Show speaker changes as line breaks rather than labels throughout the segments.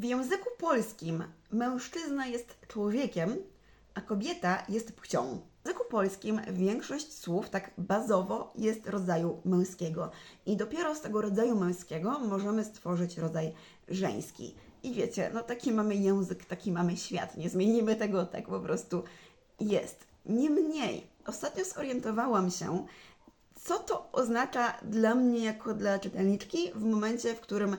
W języku polskim mężczyzna jest człowiekiem, a kobieta jest płcią. W języku polskim większość słów tak bazowo jest rodzaju męskiego i dopiero z tego rodzaju męskiego możemy stworzyć rodzaj żeński. I wiecie, no taki mamy język, taki mamy świat. Nie zmienimy tego, tak po prostu jest. Niemniej, ostatnio zorientowałam się, co to oznacza dla mnie jako dla czytelniczki w momencie, w którym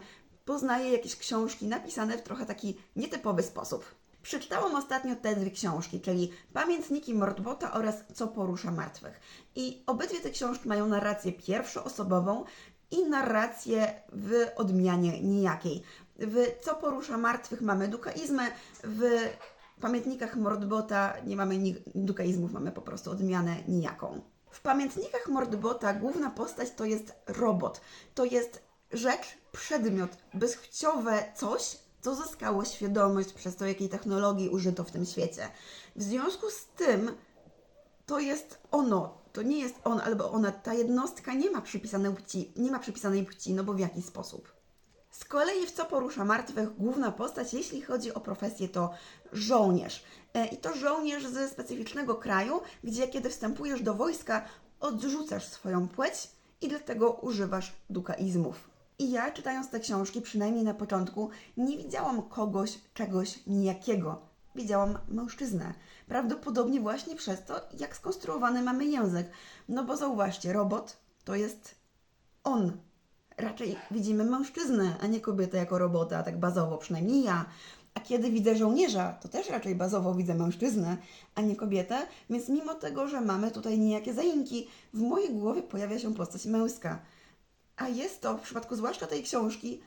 poznaję jakieś książki napisane w trochę taki nietypowy sposób. Przeczytałam ostatnio te dwie książki, czyli Pamiętniki Mordbota oraz Co porusza martwych. I obydwie te książki mają narrację pierwszoosobową i narrację w odmianie nijakiej. W Co porusza martwych mamy dukaizmy, w Pamiętnikach Mordbota nie mamy dukaizmów, mamy po prostu odmianę nijaką. W Pamiętnikach Mordbota główna postać to jest robot. To jest rzecz, przedmiot, bezchciowe coś, co zyskało świadomość przez to, jakiej technologii użyto w tym świecie. W związku z tym to jest ono, to nie jest on albo ona, ta jednostka nie ma przypisanej płci, nie ma przypisanej płci, no bo w jaki sposób? Z kolei w co porusza martwych główna postać, jeśli chodzi o profesję, to żołnierz. E, I to żołnierz ze specyficznego kraju, gdzie kiedy wstępujesz do wojska, odrzucasz swoją płeć i dlatego używasz dukaizmów. I ja, czytając te książki, przynajmniej na początku, nie widziałam kogoś, czegoś nijakiego. Widziałam mężczyznę. Prawdopodobnie właśnie przez to, jak skonstruowany mamy język. No bo zauważcie, robot to jest on. Raczej widzimy mężczyznę, a nie kobietę jako robota, tak bazowo, przynajmniej ja. A kiedy widzę żołnierza, to też raczej bazowo widzę mężczyznę, a nie kobietę, więc mimo tego, że mamy tutaj niejakie zaimki, w mojej głowie pojawia się postać męska. A jest to w przypadku zwłaszcza tej książki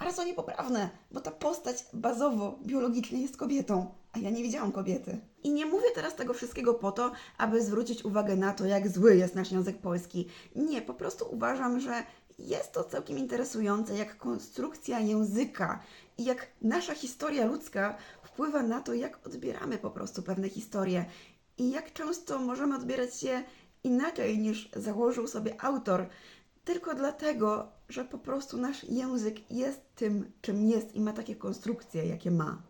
bardzo niepoprawne, bo ta postać bazowo, biologicznie jest kobietą, a ja nie widziałam kobiety. I nie mówię teraz tego wszystkiego po to, aby zwrócić uwagę na to, jak zły jest nasz język polski. Nie, po prostu uważam, że jest to całkiem interesujące, jak konstrukcja języka i jak nasza historia ludzka wpływa na to, jak odbieramy po prostu pewne historie i jak często możemy odbierać je inaczej niż założył sobie autor, tylko dlatego, że po prostu nasz język jest tym, czym jest i ma takie konstrukcje, jakie ma.